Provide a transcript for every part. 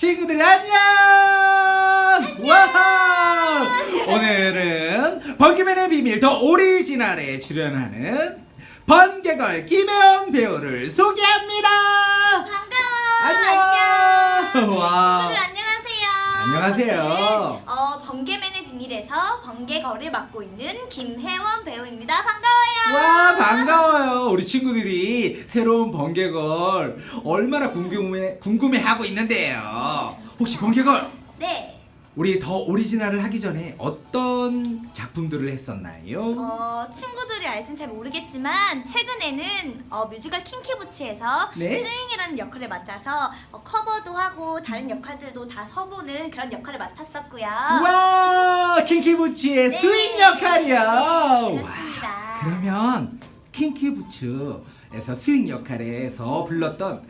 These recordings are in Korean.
친구들 안녕! 와! 오늘은 번개맨의 비밀 더 오리지널에 출연하는 번개걸 김혜영 배우를 소개합니다. 반가워. 안녕. 와. 친구들 안녕하세요. 저는 어, 번개맨의 비밀에서 번개걸을 맡고 있는 김혜원 배우입니다. 반가워요. 와 반가워요. 우리 친구들이 새로운 번개걸 얼마나 궁금해 궁금해하고 있는데요. 혹시 번개걸 네. 우리 더 오리지널을 하기 전에 어떤 작품들을 했었나요? 어, 친구들이 알진 잘 모르겠지만 최근에는 어, 뮤지컬 킹키부츠에서 네? 스윙이라는 역할을 맡아서 어, 커버도 하고 다른 역할들도 다 서보는 그런 역할을 맡았었고요. 와 킹키부츠의 네. 스윙 역할이요. 네, 와 그렇습니다. 그러면 킹키부츠에서 스윙 역할에서 불렀던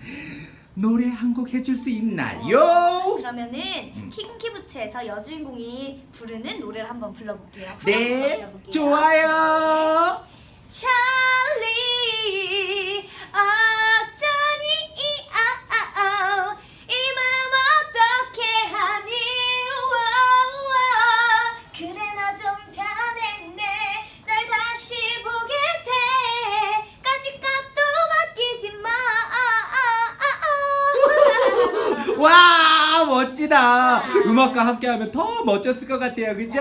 노래 한 곡 해줄 수 있나요? 그러면은 음. 킹키 부츠에서 여주인공이 부르는 노래를 한번 불러볼게요. 네 불러볼게요. 좋아요. 찰리 어쩌니 아아아 이맘 어떻게 하니 우와, 그래 나 좀 변했네 날 다시 보게 돼 까짓값도 맡기지 마 아, 아, 아, 아. 와 멋지다 음악과 함께하면 더 멋졌을 것 같아요 그죠?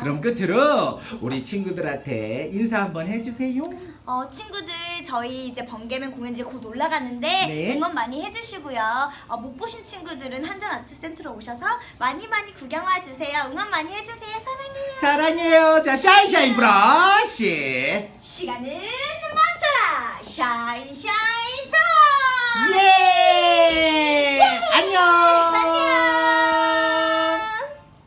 그럼 끝으로 우리 친구들한테 인사 한번 해주세요 어, 친구들 저희 이제 번개맨 공연지 곧 올라가는데 네. 응원 많이 해주시고요. 어, 못 보신 친구들은 한전 아트 센터로 오셔서 많이 많이 구경 와주세요. 응원 많이 해주세요. 사랑해요. 사랑해요 자 샤인샤인 브러쉬 시간은 멈춰라. 샤인 샤인 프로. 예